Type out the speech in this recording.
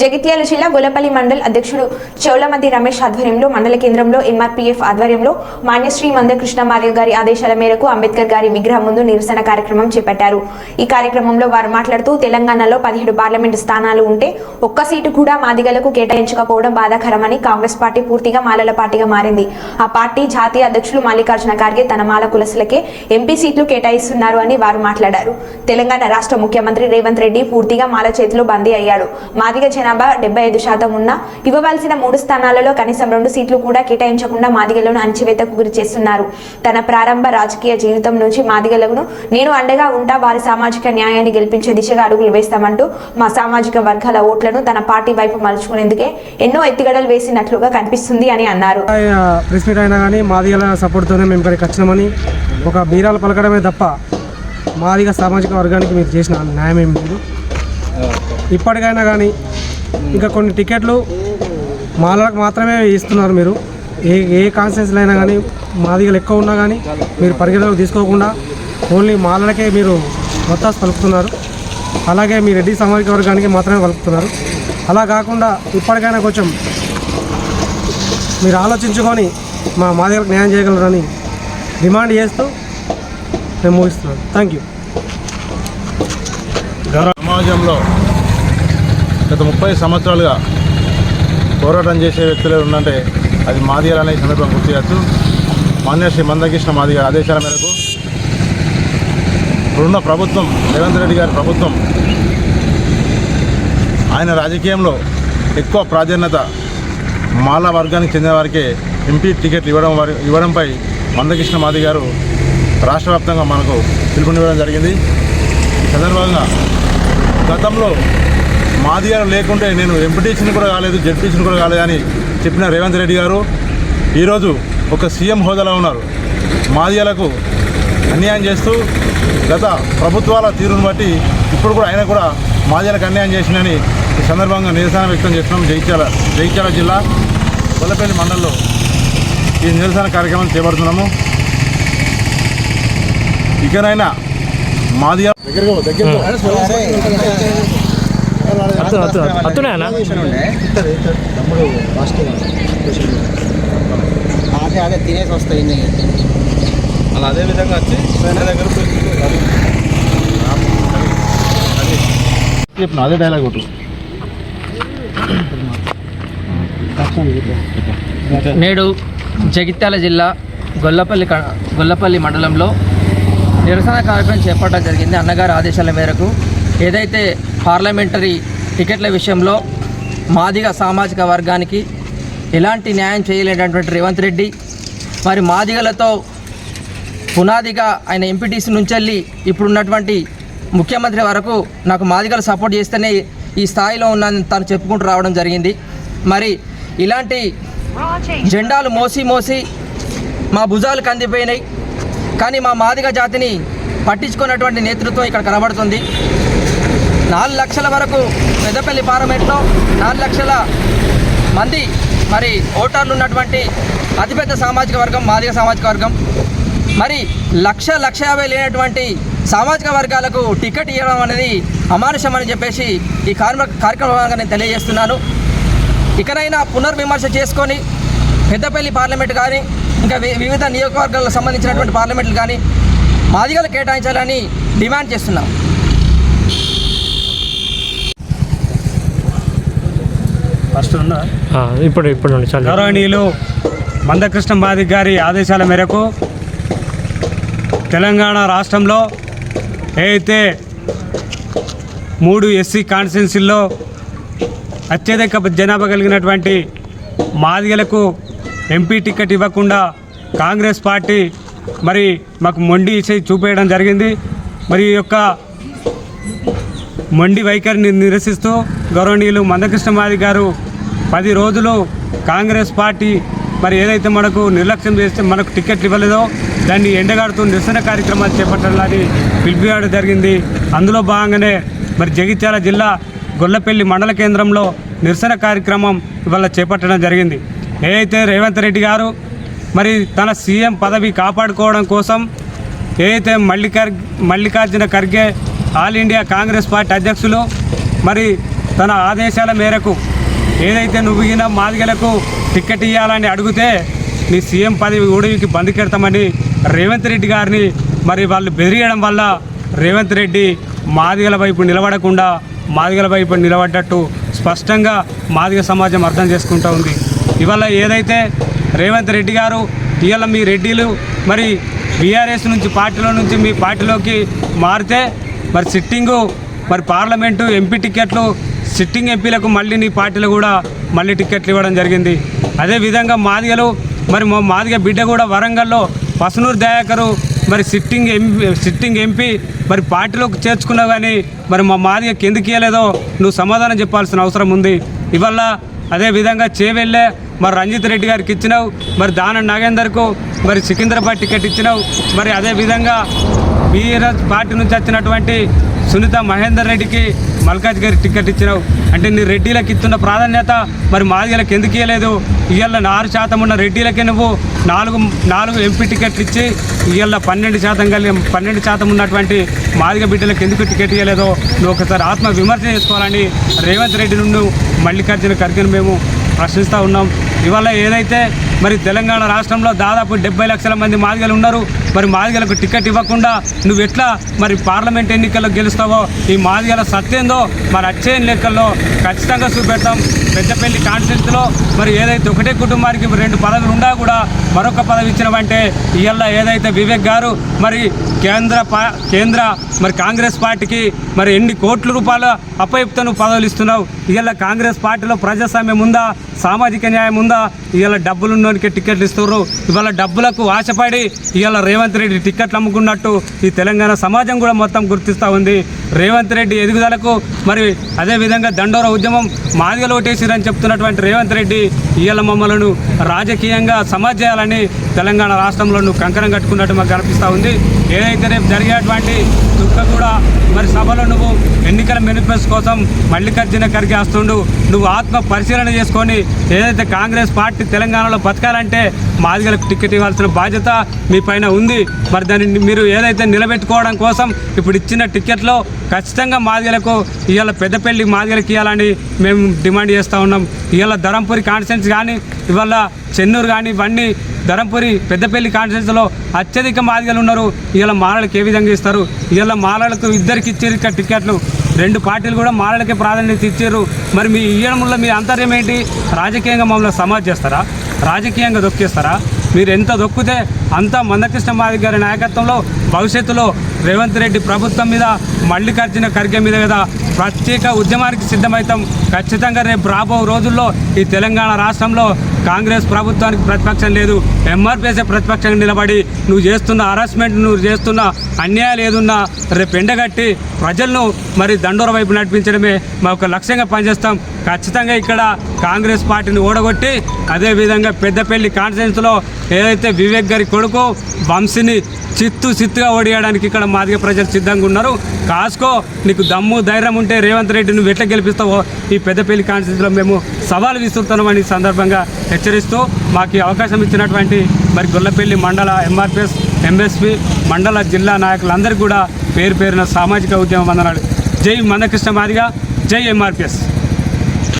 జగిత్యాల జిల్లా గొల్లపల్లి మండల్ అధ్యక్షుడు చౌలమతి రమేష్ ఆధ్వర్యంలో మండల కేంద్రంలో ఎంఆర్పీఎఫ్ ఆధ్వర్యంలో మాన్యశ్రీ మందకృష్ణ మాదిగ గారి ఆదేశాల మేరకు అంబేద్కర్ గారి విగ్రహం ముందు నిరసన కార్యక్రమం చేపట్టారు. ఈ కార్యక్రమంలో వారు మాట్లాడుతూ తెలంగాణలో పదిహేడు పార్లమెంటు స్థానాలు ఉంటే ఒక్క సీటు కూడా మాదిగలకు కేటాయించకపోవడం బాధాకరమని కాంగ్రెస్ పార్టీ పూర్తిగా మాలల పార్టీగా మారింది. ఆ పార్టీ జాతీయ అధ్యక్షులు మల్లికార్జున ఖార్గే తన మాల కులసులకే ఎంపీ సీట్లు కేటాయిస్తున్నారు అని వారు మాట్లాడారు. తెలంగాణ రాష్ట్ర ముఖ్యమంత్రి రేవంత్ రెడ్డి పూర్తిగా మాల చేతిలో బందీ అయ్యాడు మాదిగ జనాభా డెబ్బై ఐదు శాతం ఉన్నా ఇవ్వవలసిన మూడు స్థానాలలో కనీసం రెండు సీట్లు కూడా కేటాయించకుండా మాదిగలను అణచివేతకు గురి చేస్తున్నారు. తన ప్రారంభ రాజకీయ జీవితం నుంచి మాదిగలను నేను అండగా ఉంటా వారి సామాజిక న్యాయాన్ని గెలిపించే దిశగా అడుగులు వేస్తామంటూ మా సామాజిక వర్గాల ఓట్లను తన పార్టీ వైపు మలుచుకునేందుకే ఎన్నో ఎత్తుగడలు వేసినట్లుగా కనిపిస్తుంది అని అన్నారు. ప్రెస్ మీట్ అయినా కానీ మాదిగల సపోర్ట్తోనే మేము ఇక్కడికి వచ్చినామని ఒక బీరాలు పలకడమే తప్ప మాదిగ సామాజిక వర్గానికి మీరు చేసిన న్యాయం ఏం లేదు. ఇప్పటికైనా కానీ ఇంకా కొన్ని టికెట్లు మాలకు మాత్రమే ఇస్తున్నారు మీరు. ఏ ఏ కాన్స్టిట్యూన్సీలో అయినా కానీ మాదిగలు ఎక్కువ ఉన్నా కానీ మీరు పరిగణలోకి తీసుకోకుండా ఓన్లీ మాలలకే మీరు మొత్తాస్ పలుకుతున్నారు. అలాగే మీ రెడ్డి సామాజిక వర్గానికి మాత్రమే పలుకుతున్నారు. అలా కాకుండా ఇప్పటికైనా కొంచెం మీరు ఆలోచించుకొని మా మాదిగలకు న్యాయం చేయగలరని డిమాండ్ చేస్తూ నేను ముగిస్తున్నాను థ్యాంక్ యూ సమాజంలో గత ముప్పై సంవత్సరాలుగా పోరాటం చేసే వ్యక్తులు ఉందంటే అది మాదిగలు అనే సందర్భం గుర్తు చేయొచ్చు. మాన్య శ్రీ మందకృష్ణ మాదిగ ఆదేశాల మేరకు ఇప్పుడున్న ప్రభుత్వం రేవంత్ రెడ్డి గారి ప్రభుత్వం ఆయన రాజకీయంలో ఎక్కువ ప్రాధాన్యత మాల వర్గానికి చెందిన వారికే ఎంపీ టికెట్లు ఇవ్వడం వారి ఇవ్వడంపై మందకృష్ణ మాది గారు రాష్ట్ర వ్యాప్తంగా మనకు పిలుపునివ్వడం జరిగింది. ఈ సందర్భంగా గతంలో మాదిగారు లేకుంటే నేను ఎంపీటీసీని కూడా కాలేదు జడ్పీసీని కూడా కాలేదు అని చెప్పిన రేవంత్ రెడ్డి గారు ఈరోజు ఒక సీఎం హోదాలో ఉన్నారు. మాదిగలకు అన్యాయం చేస్తూ గత ప్రభుత్వాల తీరును బట్టి ఇప్పుడు కూడా ఆయన కూడా మాదిగలకు అన్యాయం చేసిందని ఈ సందర్భంగా నిరసన వ్యక్తం చేస్తున్నాం జగిత్యాల జగిత్యాల జిల్లా గొల్లపల్లి మండలంలో ఈ నిరసన కార్యక్రమం చేపడుతున్నాము. ఇకనైనా మాదిగ అత్తున్నాయనా అదే అదే తినేసి వస్తాయి. అలా అదే విధంగా వచ్చి దగ్గర చెప్పిన అదే డైలాగ్ ఒకటి నేడు జగిత్యాల జిల్లా గొల్లపల్లి క- గొల్లపల్లి మండలంలో నిరసన కార్యక్రమం చేపట్టడం జరిగింది అన్నగారి ఆదేశాల మేరకు ఏదైతే పార్లమెంటరీ టికెట్ల విషయంలో మాదిగ సామాజిక వర్గానికి ఎలాంటి న్యాయం చేయలేనటువంటి రేవంత్ రెడ్డి. మరి మాదిగలతో పునాదిగా ఆయన ఎంపీటీసీ నుంచి వెళ్ళి ఇప్పుడున్నటువంటి ముఖ్యమంత్రి వరకు నాకు మాదిగలు సపోర్ట్ చేస్తేనే ఈ స్థాయిలో ఉన్నానని తను చెప్పుకుంటూ రావడం జరిగింది. మరి ఇలాంటి జెండాలు మోసి మోసి మా భుజాలు కందిపోయినాయి. కానీ మా మాదిగ జాతిని పట్టించుకున్నటువంటి నేతృత్వం ఇక్కడ కనబడుతుంది. నాలుగు లక్షల వరకు పెద్దపల్లి పార్లమెంట్లో నాలుగు లక్షల మంది మరి ఓటర్లు ఉన్నటువంటి అతిపెద్ద సామాజిక వర్గం మాదిగ సామాజిక వర్గం. మరి లక్ష లక్ష యాభై లేనటువంటి సామాజిక వర్గాలకు టికెట్ ఇవ్వడం అనేది అమానుషం అని చెప్పేసి ఈ కార్మ కార్యక్రమంగా నేను తెలియజేస్తున్నాను. ఇకనైనా పునర్విమర్శ చేసుకొని పెద్దపల్లి పార్లమెంట్ కానీ ఇంకా వివిధ నియోజకవర్గాలకు సంబంధించినటువంటి పార్లమెంట్లు కానీ మాదిగలు కేటాయించాలని డిమాండ్ చేస్తున్నాం. ఫస్ట్ ఇప్పుడు ఇప్పుడు గౌరవనీయులు మందకృష్ణ మాదిక్ గారి ఆదేశాల మేరకు తెలంగాణ రాష్ట్రంలో ఏదైతే మూడు ఎస్సీ కాన్స్టిట్యున్సీల్లో అత్యధిక జనాభా కలిగినటువంటి మాదిగలకు ఎంపీ టికెట్ ఇవ్వకుండా కాంగ్రెస్ పార్టీ మరి మాకు మొండి చేయి చూపేయడం జరిగింది. మరి ఈ యొక్క మొండి వైఖరిని నిరసిస్తూ గౌరవనీయులు మందకృష్ణ మాది గారు పది రోజులు కాంగ్రెస్ పార్టీ మరి ఏదైతే మనకు నిర్లక్ష్యం చేస్తే మనకు టికెట్లు ఇవ్వలేదో దాన్ని ఎండగాడుతూ నిరసన కార్యక్రమాలు చేపట్టాలని పిలిపియడం జరిగింది. అందులో భాగంగానే మరి జగిత్యాల జిల్లా గొల్లపల్లి మండల కేంద్రంలో నిరసన కార్యక్రమం ఇవాళ చేపట్టడం జరిగింది. ఏదైతే రేవంత్ రెడ్డి గారు మరి తన సీఎం పదవి కాపాడుకోవడం కోసం ఏదైతే Mallikar Mallikarjuna Kharge all India Congress party అధ్యక్షులు మరి తన ఆదేశాల మేరకు ఏదైతే నువ్వు ఈయన మాదిగలకు టికెట్ ఇవ్వాలని అడిగితే నీ సీఎం పదవి ఊడికి బందికెడతామని రేవంత్ రెడ్డి గారిని మరి వాళ్ళు బెదిరియడం వల్ల రేవంత్ రెడ్డి మాదిగల వైపు నిలబడకుండా మాదిగల వైపు నిలబడ్డట్టు స్పష్టంగా మాదిగ సమాజం అర్థం చేసుకుంటూ ఉంది. ఇవాళ ఏదైతే రేవంత్ రెడ్డి గారు ఇవాళ మీ రెడ్డిలు మరి బీఆర్ఎస్ నుంచి పార్టీలో నుంచి మీ పార్టీలోకి మారితే మరి సిట్టింగు మరి పార్లమెంటు ఎంపీ టికెట్లు సిట్టింగ్ ఎంపీలకు మళ్ళీ నీ పార్టీలు కూడా మళ్ళీ టికెట్లు ఇవ్వడం జరిగింది. అదేవిధంగా మాదిగలు మరి మా మాదిగ బిడ్డ కూడా వరంగల్లో పసునూరు దయాకరు మరి సిట్టింగ్ ఎంపీ సిట్టింగ్ ఎంపీ మరి పార్టీలోకి చేర్చుకున్నావు కానీ మరి మా మాదిగ కిందకి ఇవ్వలేదో నువ్వు సమాధానం చెప్పాల్సిన అవసరం ఉంది. ఇవల్ల అదేవిధంగా చేవెళ్ళే మరి రంజిత్ రెడ్డి గారికి ఇచ్చినావు మరి దాన నాగేందర్కు మరి సికింద్రాబాద్ టికెట్ ఇచ్చినావు మరి అదేవిధంగా బీఆర్ఎస్ పార్టీ నుంచి వచ్చినటువంటి సునీత మహేందర్ రెడ్డికి మల్కాజ్ గారి టికెట్ ఇచ్చినావు. అంటే నీ రెడ్డిలకు ఇస్తున్న ప్రాధాన్యత మరి మాదిగలకు ఎందుకు ఇవ్వలేదు ఇవాళ ఆరు శాతం ఉన్న రెడ్డిలకే నువ్వు నాలుగు నాలుగు ఎంపీ టికెట్లు ఇచ్చి ఇవాళ పన్నెండు శాతం కలిగి పన్నెండు శాతం ఉన్నటువంటి మాదిగ బిడ్డలకు ఎందుకు టికెట్ ఇవ్వలేదో నువ్వు ఒకసారి ఆత్మ విమర్శ చేసుకోవాలని రేవంత్ రెడ్డి నుండి మల్లికార్జున ఖర్గేను మేము ప్రశ్నిస్తూ ఉన్నాం. ఇవాళ ఏదైతే మరి తెలంగాణ రాష్ట్రంలో దాదాపు డెబ్బై లక్షల మంది మాదిగలు ఉన్నారు. మరి మాదిగలకు టికెట్ ఇవ్వకుండా నువ్వు ఎట్లా మరి పార్లమెంట్ ఎన్నికల్లో గెలుస్తావో ఈ మాదిగల సత్యందో మరి వచ్చే లెక్కల్లో ఖచ్చితంగా చూపెడతాం. పెద్దపల్లి కాన్స్టిట్యూన్సీలో మరి ఏదైతే ఒకటే కుటుంబానికి రెండు పదవులు ఉండా కూడా మరొక పదవి ఇచ్చినవంటే ఇవాళ ఏదైతే వివేక్ గారు మరి కేంద్ర పా కేంద్ర మరి కాంగ్రెస్ పార్టీకి మరి ఎన్ని కోట్ల రూపాయల అపయుక్తను పదవులు ఇస్తున్నావు ఇవాళ కాంగ్రెస్ పార్టీలో ప్రజాస్వామ్యం ఉందా? సామాజిక న్యాయం ఉందా? ఇవాళ డబ్బులు ఉన్నోనికి టికెట్లు ఇస్తున్నారు ఇవాళ డబ్బులకు ఆశపడి ఇవాళ రేవంత్ రెడ్డి టికెట్లు అమ్ముకున్నట్టు ఈ తెలంగాణ సమాజం కూడా మొత్తం గుర్తిస్తూ ఉంది. రేవంత్ రెడ్డి ఎదుగుదలకు మరి అదేవిధంగా దండోర ఉద్యమం మాదిగలు ఓటేసిరని చెప్తున్నటువంటి రేవంత్ రెడ్డి ఇవాళ మమ్మలను రాజకీయంగా సమాజాల చేయాలని తెలంగాణ రాష్ట్రంలో నువ్వు కంకణం కట్టుకున్నట్టు మాకు కనిపిస్తూ ఉంది. ఏదైతే రేపు జరిగేటువంటి దుఃఖ కూడా మరి సభలో నువ్వు ఎన్నికల మేనిఫెస్టో కోసం మల్లికార్జున ఖర్గే వస్తుండు. నువ్వు ఆత్మ పరిశీలన చేసుకొని ఏదైతే కాంగ్రెస్ పార్టీ తెలంగాణలో బతకాలంటే మాదిగలకు టికెట్ ఇవ్వాల్సిన బాధ్యత మీ పైన ఉంది. మరి దాన్ని మీరు ఏదైతే నిలబెట్టుకోవడం కోసం ఇప్పుడు ఇచ్చిన టికెట్లో ఖచ్చితంగా మాదిగలకు ఇవాళ పెద్దపల్లి మాదిగలకు ఇవ్వాలని మేము డిమాండ్ చేస్తూ ఉన్నాం. ఇవాళ ధరంపూరి కాన్స్టిట్యున్సీ కానీ ఇవాళ చెన్నూరు కానీ బండి ధరంపురి పెద్దపల్లి కాన్స్టిట్యున్సీలో అత్యధిక మాదిగలు ఉన్నారు. ఇవాళ మాలలకు ఏ విధంగా ఇస్తారు? ఇవాళ మాలలకు ఇద్దరికి ఇచ్చారు ఇక్కడ టికెట్లు రెండు పార్టీలు కూడా మాలలకే ప్రాధాన్యత ఇచ్చారు. మరి మీ ఇవ్వడంలో మీ అంతర్యం ఏంటి? రాజకీయంగా మమ్మల్ని సమాజ్ చేస్తారా? రాజకీయంగా దొక్కేస్తారా? మీరు ఎంత దొక్కితే అంత మందకృష్ణ మాదిగ గారి నాయకత్వంలో భవిష్యత్తులో రేవంత్ రెడ్డి ప్రభుత్వం మీద మల్లికార్జున ఖర్గే మీద కదా ప్రత్యేక ఉద్యమానికి సిద్ధమవుతాం ఖచ్చితంగా రేపు రాబో రోజుల్లో ఈ తెలంగాణ రాష్ట్రంలో కాంగ్రెస్ ప్రభుత్వానికి ప్రతిపక్షం లేదు. ఎంఆర్పీఎస్ ప్రతిపక్షంగా నిలబడి నువ్వు చేస్తున్న హరాస్మెంట్ నువ్వు చేస్తున్న అన్యాయాలు ఏదున్నా రేపు ఎండగట్టి ప్రజలను మరి దండోర వైపు నడిపించడమే మా ఒక లక్ష్యంగా పనిచేస్తాం. ఖచ్చితంగా ఇక్కడ కాంగ్రెస్ పార్టీని ఓడగొట్టి అదేవిధంగా పెద్దపల్లి కాన్ఫరెన్స్లో ఏదైతే వివేక్ గారి కొడుకు వంశీని చిత్తు చిత్తుగా ఓడియడానికి ఇక్కడ మాదిగ ప్రజలు సిద్ధంగా ఉన్నారు. కాసుకో నీకు దమ్ము ధైర్యం ఉంటే రేవంత్ రెడ్డి నువ్వు ఎట్లా గెలిపిస్తావో ఈ పెద్దపల్లి కాన్స్టిట్యూన్సీలో మేము సవాలు విసురుతున్నామని సందర్భంగా హెచ్చరిస్తూ మాకు అవకాశం ఇచ్చినటువంటి మరి గొల్లపల్లి మండల ఎంఆర్పిఎస్ ఎంఎస్పి మండల జిల్లా నాయకులందరికీ కూడా పేరు పేరున సామాజిక ఉద్యమ వందనాలు. జై మందకృష్ణ మాదిగా జై ఎంఆర్పిఎస్.